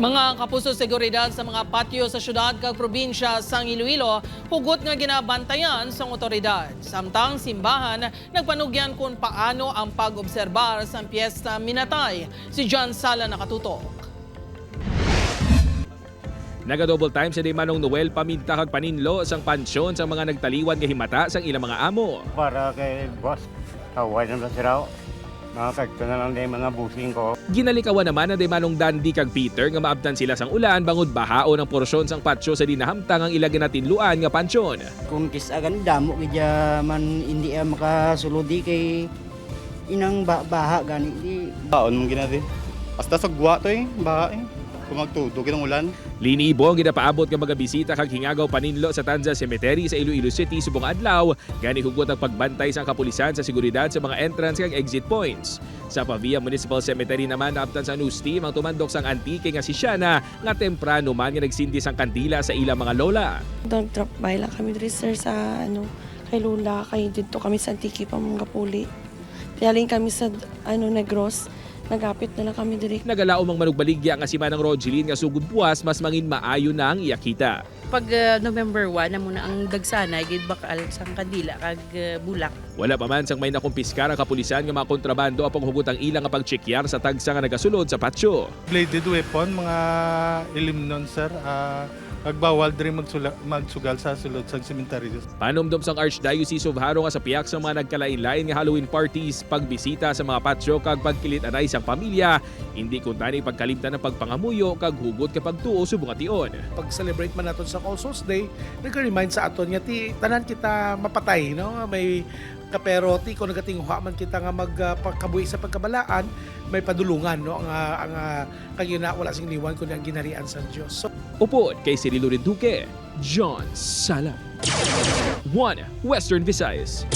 Mga kapuso seguridad sa mga patio sa syudad kag probinsya sang Iloilo, hugot nga ginabantayan sa otoridad. Samtang simbahan, nagpanugyan kung paano ang pag-obserbar sa piyesta Minatay. Si John Sala nakatutok. Naga-double time sa di manong Noel paminta kag paninlo sang pansyon sang mga nagtaliwan nga himata sang ilang mga amo. para kay boss. Kaway na si Raw. Mga kagto na lang din mga busing ko. Ginalikawan naman na di manong Dandy kag Peter nga maabtan sila sang ulan bangod bahao ng porsyon sang patsyo sa dinahamtang ang ilagyan natin luan nga pansyon. kung kisagan damo kaya man hindi makasulodi kay inang ba baha gani di Baon mong ginadi. Basta sagwa to eh, baha eh. Kung magtudo kitang ulan. Linibo ang ginapaabot nga mga bisita kag hingagaw paninlo sa Tanza Cemetery sa Iloilo City subong adlaw gani hugot ang pagbantay sang kapulisan sa seguridad sa mga entrance kag exit points. Sa Pavia Municipal Cemetery naman naabtan sa news team ang tumandok sang antike nga si Shana nga temprano man nga nagsindi sang kandila sa ilang mga lola. Nag-drop by lang kami diri sir sa ano kay Lula kay dito kami sa Antiki pa mga puli. Tiyaling kami sa ano Negros. Nagapit na lang kami diri. Nagalao mang manugbaligya nga si Manang Rogeline nga sugod buwas mas mangin maayo na ang iyakita. pag uh, November 1 na muna ang dagsanay gid bakal sang kandila kag uh, bulak Wala pa man sang may nakumpiskar ang kapulisan nga mga kontrabando apong hugot ang ilang nga pagchekyar sa tagsa nga nagasulod sa patsyo. bladed weapon, mga ilimnon sir, ah nagbawal din magsula, magsugal sa sulod sa cemetery. Panumdum sang Archdiocese of Haro nga sa piyak sa mga nagkalain-lain nga Halloween parties, pagbisita sa mga patsyo kag pagkilit anay sang pamilya, hindi kuntani pagkalimtan ng pagpangamuyo kag hugot kapag tuo subong ation. pag-celebrate man naton sa All Souls Day, nag-remind sa aton nga ti tanan kita mapatay, no? May kapero ti kung nagatinghuha man kita nga magpakabuhi sa pagkabalaan, may padulungan, no? Ang ah, ang uh, kagina wala sing liwan kundi ang ginarian sa Dios. So, Upod kay Cirilo Rinduque, John Sala. 1. Western Visayas.